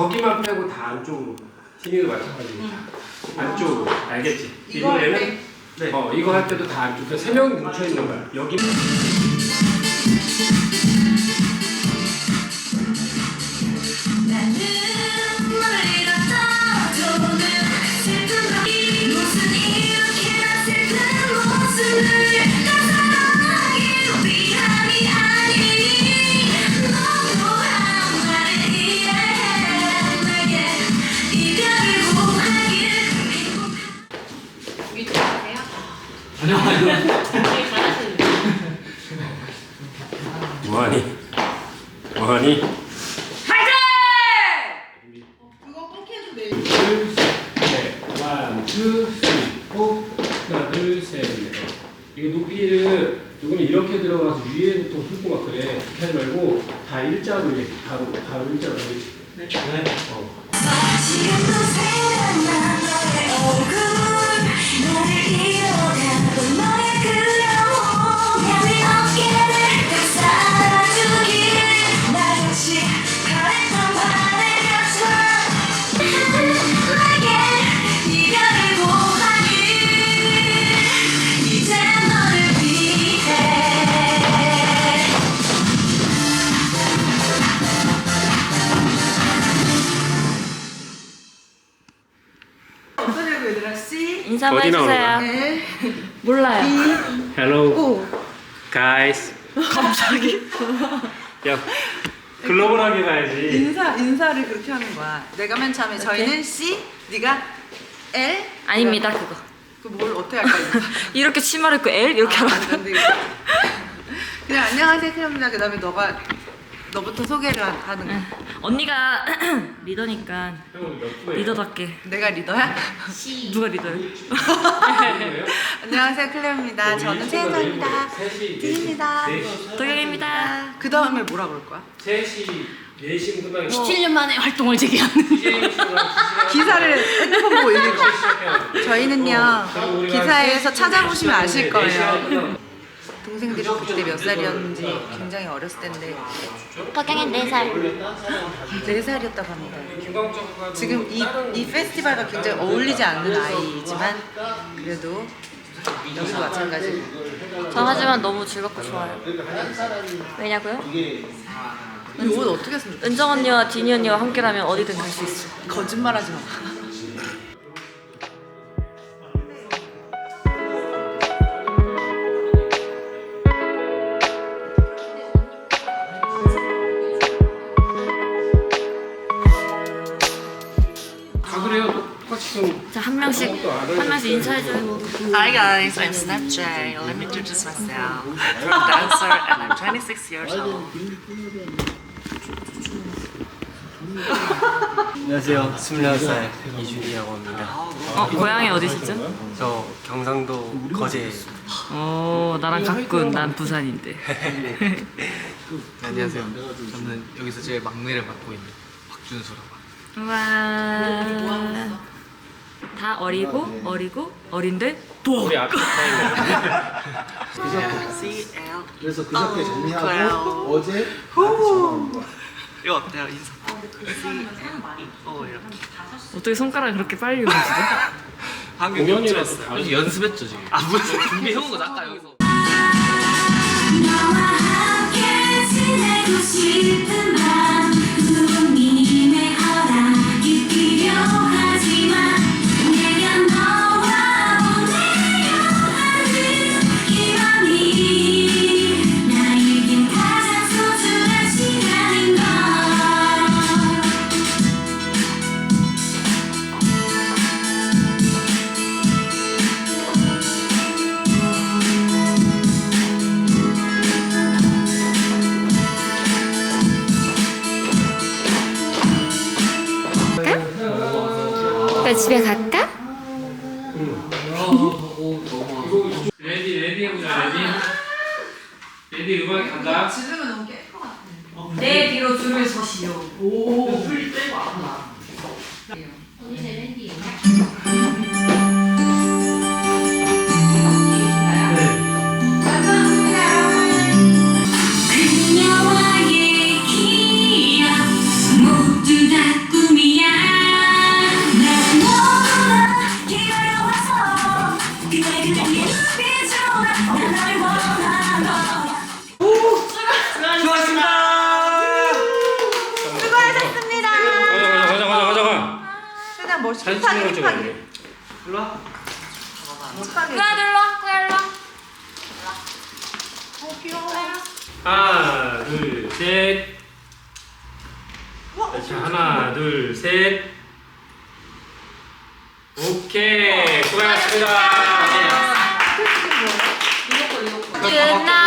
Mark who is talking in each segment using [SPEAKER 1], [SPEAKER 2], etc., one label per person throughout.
[SPEAKER 1] 거기만 빼고 다 안쪽으로. 티니도 마찬가지고 다 안쪽으로. 알겠지?
[SPEAKER 2] 이거 할
[SPEAKER 1] 얘는
[SPEAKER 2] 때?
[SPEAKER 3] 네.
[SPEAKER 1] 어 이거 할 때도 다 안쪽. 세 명이 뭉쳐 있는 거야. 여기.
[SPEAKER 2] 아니요
[SPEAKER 3] 아니요.
[SPEAKER 4] 한번
[SPEAKER 1] 어디 나오는
[SPEAKER 4] 해주세요.
[SPEAKER 2] 네.
[SPEAKER 4] 몰라요.
[SPEAKER 1] Hello,
[SPEAKER 2] 오.
[SPEAKER 1] guys. 갑자기? 야, 글로벌하게 가야지.
[SPEAKER 2] 인사 인사를 그렇게 하는 거야. 내가 맨 처음에 저희는 C, 네가 L.
[SPEAKER 4] 아닙니다 그거.
[SPEAKER 2] 그뭘 어떻게 할까 이거.
[SPEAKER 4] 이렇게 치마를 입고 L 이렇게
[SPEAKER 2] 아,
[SPEAKER 4] 하라고.
[SPEAKER 2] 근데 이거. 그냥 안녕하세요 클럽입니다. 그다음에 너가 너부터 소개를 하- 하는 거야.
[SPEAKER 4] 언니가 리더니까? 리더답게.
[SPEAKER 2] 내가 리더야?
[SPEAKER 4] 누가 리더요?
[SPEAKER 2] 안녕하세요 클레어입니다. 저는 최은정입니다. 디입니다.
[SPEAKER 4] 도경입니다.
[SPEAKER 2] 그 다음에 뭐라 그럴 거야?
[SPEAKER 1] 3시, 4시 끝나게
[SPEAKER 4] 7년 만에 활동을 재개하는.
[SPEAKER 2] 기사를 핸드폰 보고 읽는 거. 저희는요 기사에서 찾아보시면 아실 거예요. 동생들이 그때 몇 살이었는지 굉장히 어렸을 때인데
[SPEAKER 4] 도경이 4살.
[SPEAKER 2] 4살이었다고 합니다. 지금 이, 이 페스티벌과 굉장히 어울리지 않는 아이지만 그래도 여기도 마찬가지고
[SPEAKER 4] 저 하지만 너무 즐겁고 좋아요. 왜냐고요?
[SPEAKER 2] 이 옷 어떻게 했으면 좋겠어?
[SPEAKER 4] 은정 언니와 디니 언니와 함께라면 어디든 갈 수 있어.
[SPEAKER 2] 거짓말하지 마.
[SPEAKER 4] 명씩 한 명씩 인사해줘요.
[SPEAKER 5] Hi guys, I'm Snapchat. Let me introduce myself. I'm a dancer and I'm 26 years old.
[SPEAKER 6] 안녕하세요. 26살 이준이라고 합니다.
[SPEAKER 4] 어 고향이 어디시죠?
[SPEAKER 6] 저 경상도 거제
[SPEAKER 4] 어 나랑 같군. 난 부산인데.
[SPEAKER 3] 네, 안녕하세요. 저는 여기서 제일 막내를 맡고 있는 박준수라고 합니다.
[SPEAKER 4] 와. 다 어리고 어리고 어린데 또
[SPEAKER 1] 우리 앞에 타임에.
[SPEAKER 5] C L.
[SPEAKER 7] 그래서 그저께 정리하고. 어제 나한테 전화 온 거야.
[SPEAKER 5] 이거 어때요? 인사. C L E O 이렇게.
[SPEAKER 4] 어떻게 손가락 그렇게 빨리 움직여?
[SPEAKER 5] 방금
[SPEAKER 1] 공연이라서
[SPEAKER 5] 연습했어요.
[SPEAKER 1] 다-
[SPEAKER 3] 여기 연습했죠 지금.
[SPEAKER 5] 아 무슨 준비해온 거 아까 여기서.
[SPEAKER 8] 너와 함께 지내고 싶은
[SPEAKER 1] 오케이, 수고하셨습니다.
[SPEAKER 4] 끝났다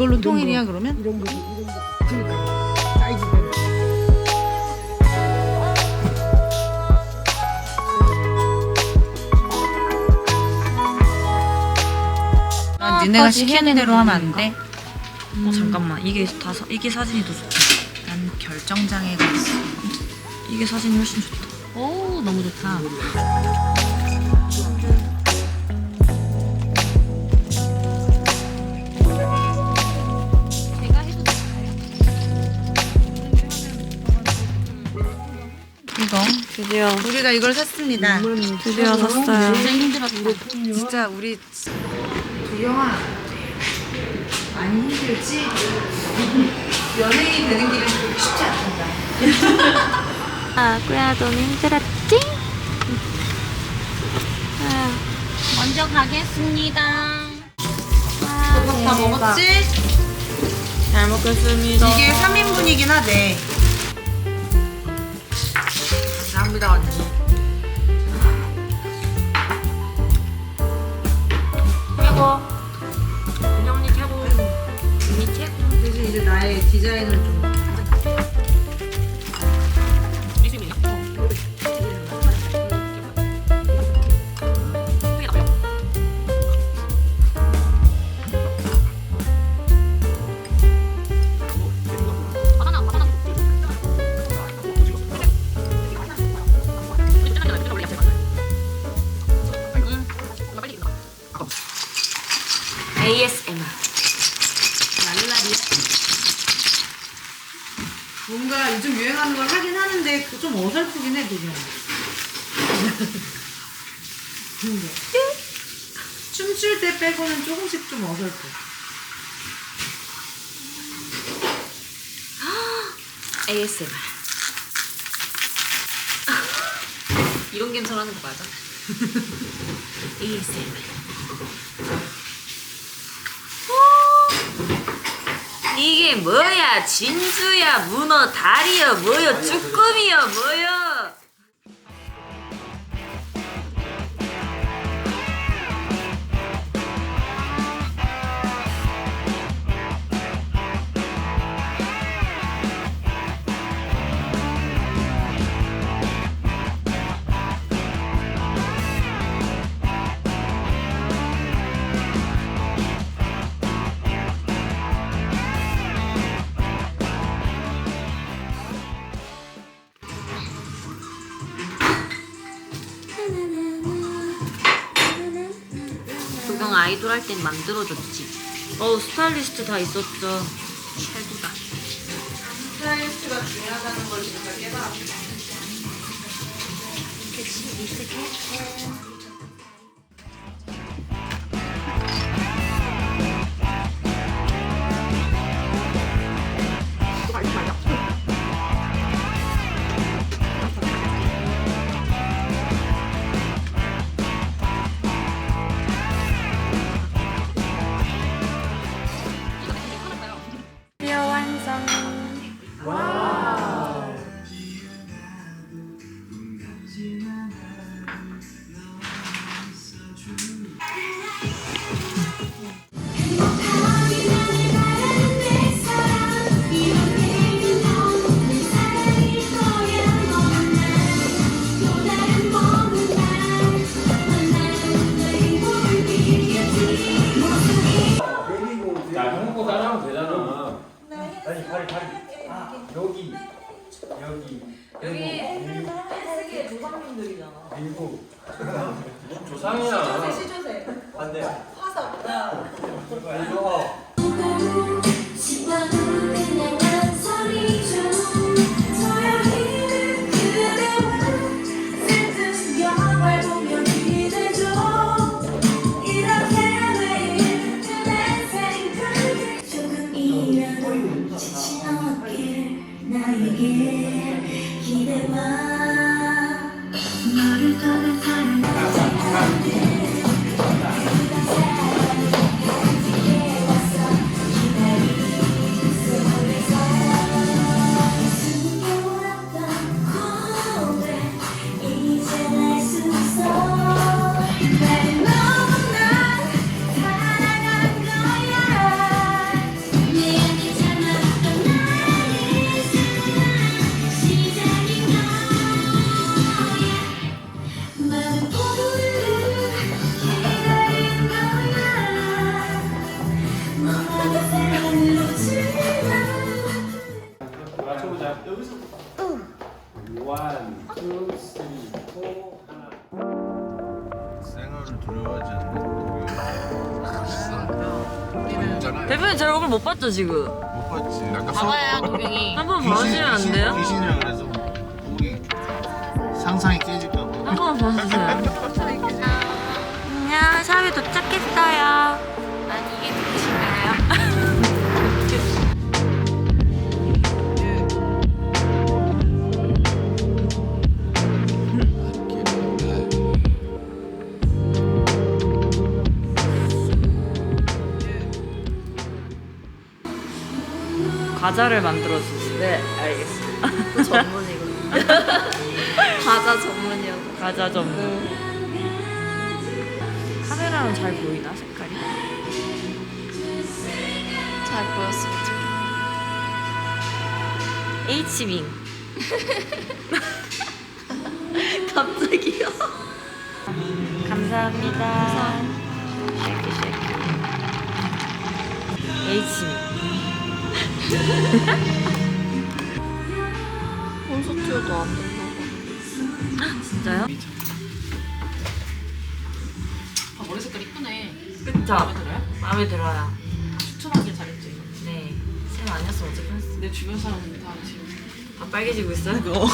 [SPEAKER 2] 이걸로 통일이야 그러면? 난 니네가 시키는 대로 하면 안 돼?
[SPEAKER 4] 어 잠깐만. 이게 다 사, 이게 사진이 더 좋다.
[SPEAKER 2] 난 결정 장애가 있어.
[SPEAKER 4] 이게 사진이 훨씬 좋다. 오 너무 좋다
[SPEAKER 2] 이거
[SPEAKER 4] 드디어
[SPEAKER 2] 우리가 이걸 샀습니다.
[SPEAKER 4] 드디어 샀어요
[SPEAKER 2] 진짜 우리 도영아 많이 힘들지? 연예인이 되는 길은 쉽지 않단다.
[SPEAKER 4] 아 꾸야 너무 힘들었지? 아, 먼저 가겠습니다
[SPEAKER 2] 밥다 먹었지?
[SPEAKER 4] 잘 먹겠습니다
[SPEAKER 2] 이게 3인분이긴 하대. 감사합니다 언니.
[SPEAKER 4] 최고 은영이 최고 언니 최고
[SPEAKER 2] 그래서 이제 나의 디자인을 좀. 빼고는 조금씩 좀 어설퍼.
[SPEAKER 4] ASMR 이런 감성 하는 거 맞아? ASMR 이게 뭐야? 진주야 문어 다리야 뭐야 쭈꾸미야 뭐야 아이돌 할 땐 만들어줬지. 어우, 스타일리스트 다 있었죠. 최고다.
[SPEAKER 2] 스타일리스트가 중요하다는 걸 진짜 깨달았어.
[SPEAKER 4] 112, 112. 조상님들이잖아.
[SPEAKER 1] 밀고 조상이야
[SPEAKER 2] 시조새.
[SPEAKER 1] 반대
[SPEAKER 2] 화석.
[SPEAKER 1] 이거
[SPEAKER 8] 신나는 그냥
[SPEAKER 4] 봤죠 지금?
[SPEAKER 7] 못 봤지.
[SPEAKER 4] 봐봐요 도경이. 한번
[SPEAKER 7] 귀신,
[SPEAKER 4] 봐주시면 안
[SPEAKER 7] 귀신,
[SPEAKER 4] 돼요?
[SPEAKER 7] 귀신이라 그래서 우리 상상이 깨질까 봐.
[SPEAKER 4] 한 번만 봐주세요. 안녕 샵에 도착했어요. 과자를 만들어 주세요.
[SPEAKER 2] 네, 알겠습니다. 그 전문이거든요. 과자 전문이요.
[SPEAKER 4] 과자 전문. 카메라는 잘 보이나 색깔이?
[SPEAKER 2] 잘 보였으면 좋겠어요.
[SPEAKER 4] H빙.
[SPEAKER 2] 갑자기요?
[SPEAKER 4] 감사합니다. 쉐이키 쉐이키. H빙.
[SPEAKER 2] 콘서트도 안 된다고.
[SPEAKER 4] 진짜요?
[SPEAKER 9] 아, 머리 색깔 이쁘네.
[SPEAKER 4] 그쵸?
[SPEAKER 9] 마음에 들어요?
[SPEAKER 4] 마음에 들어요.
[SPEAKER 9] 추천하길 잘했지.
[SPEAKER 4] 네. 쌤 아니었으면 어쩔 뻔했어.
[SPEAKER 9] 내 주변 사람들 다 지금
[SPEAKER 4] 다 빨개지고 있어요?
[SPEAKER 2] 어,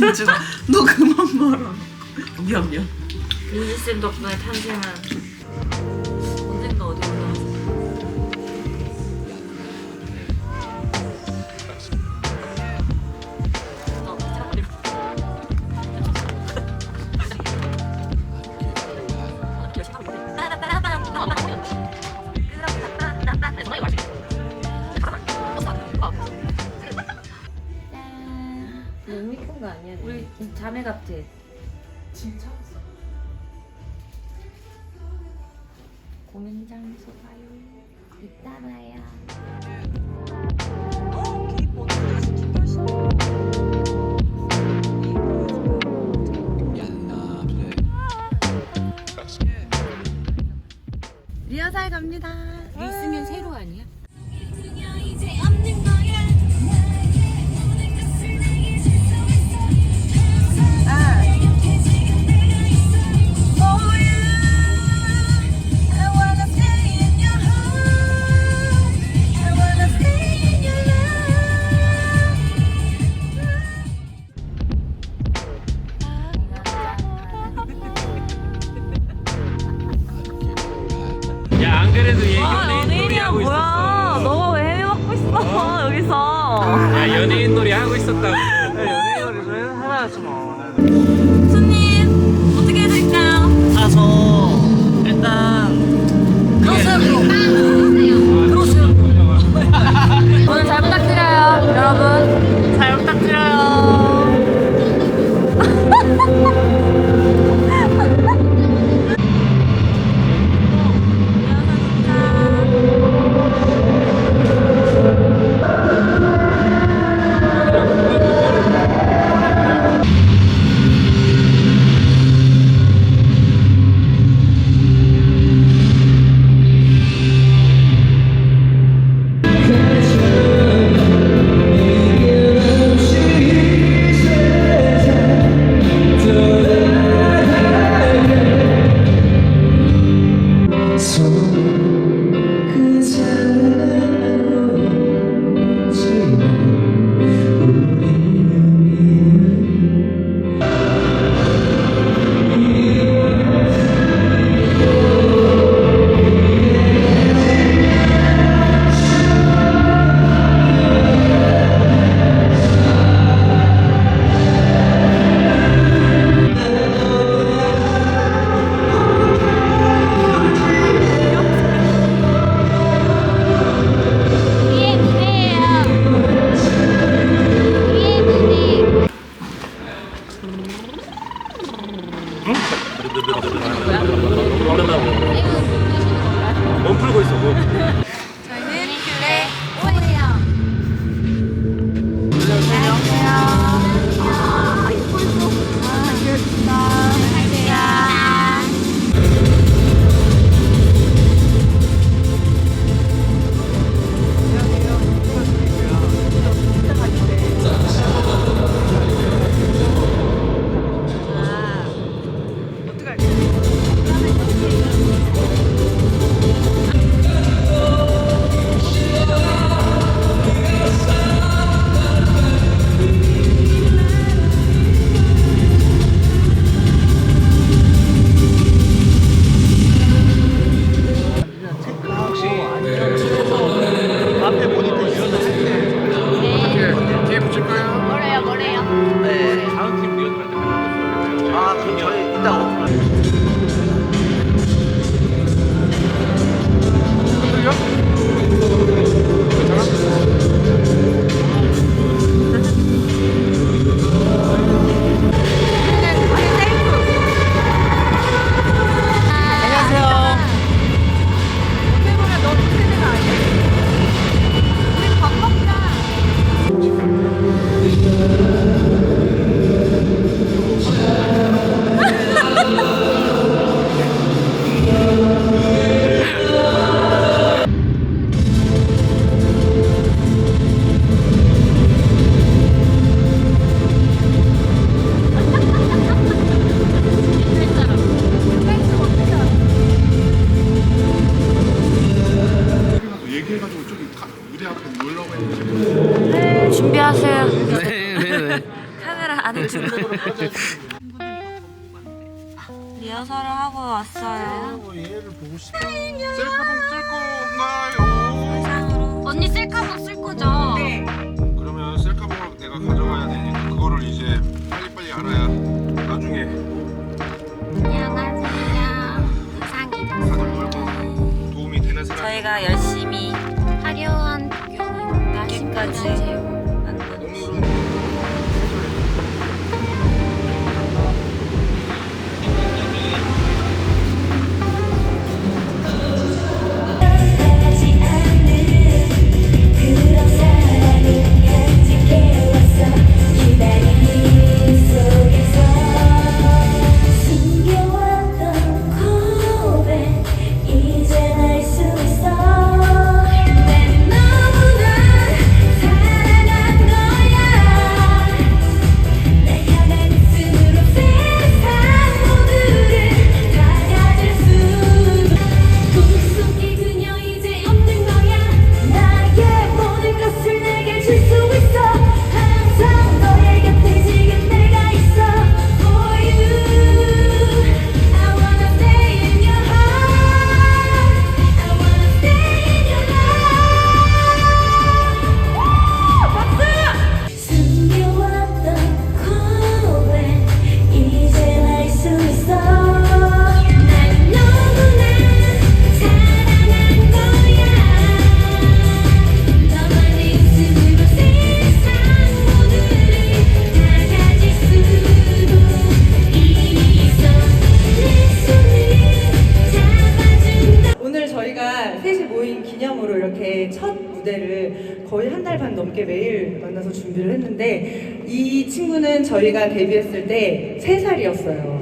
[SPEAKER 2] 민주가 너 그만 말아. 미안 미안.
[SPEAKER 4] 민지쌤 덕분에 탄생한 같아.
[SPEAKER 9] 진짜
[SPEAKER 4] 공연 장소 가요. 이따 봐요.
[SPEAKER 2] 리허설 갑니다.
[SPEAKER 4] 있으면 새로 아니야? 손
[SPEAKER 8] 리허설을 하고 왔어요.
[SPEAKER 7] 얘를 보고 싶어. 셀카봉 쓸 건가요?
[SPEAKER 8] 언니 셀카봉 쓸 거죠?
[SPEAKER 7] 그러면 셀카봉을 내가 가져가야 되니까 그거를 이제 빨리빨리 알아야 나중에
[SPEAKER 8] 안녕하세요. 이상이
[SPEAKER 7] 다들 놀고 도움이 되는 사람.
[SPEAKER 8] 저희가 열심히 화려한 여기까지
[SPEAKER 10] 데뷔했을 때 3살이었어요.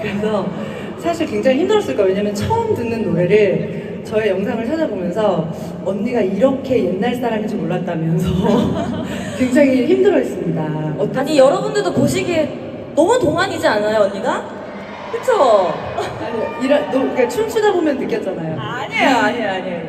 [SPEAKER 10] 그래서 사실 굉장히 힘들었을 거예요. 왜냐면 처음 듣는 노래를 저의 영상을 찾아보면서 언니가 이렇게 옛날 사람인지 몰랐다면서 굉장히 힘들어 했습니다.
[SPEAKER 4] 아니 여러분들도 보시기에 너무 동안이지 않아요 언니가? 그쵸?
[SPEAKER 10] 아니, 이라, 너, 그러니까 춤추다 보면 느꼈잖아요.
[SPEAKER 4] 아니에요 아니에요 아니에요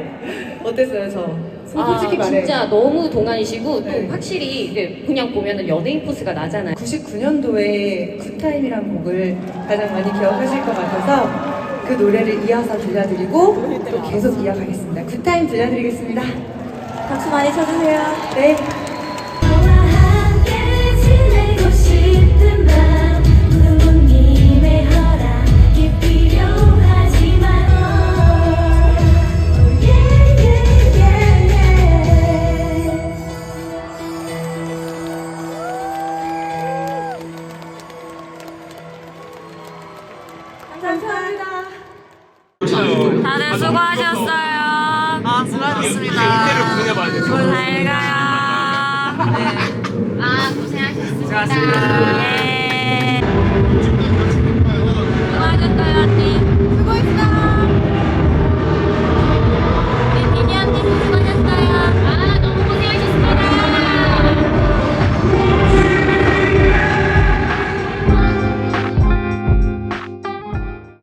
[SPEAKER 10] 어땠어요, 저? 솔직히 말해.
[SPEAKER 11] 아, 진짜 너무 동안이시고
[SPEAKER 10] 네.
[SPEAKER 11] 또 확실히 그냥 보면은 연예인 포스가 나잖아요.
[SPEAKER 10] 99년도에 굿타임이란 곡을 가장 많이 기억하실 것 같아서 그 노래를 이어서 들려드리고 또 계속 이어가겠습니다. 굿타임 들려드리겠습니다.
[SPEAKER 4] 박수 많이 쳐주세요
[SPEAKER 8] 네.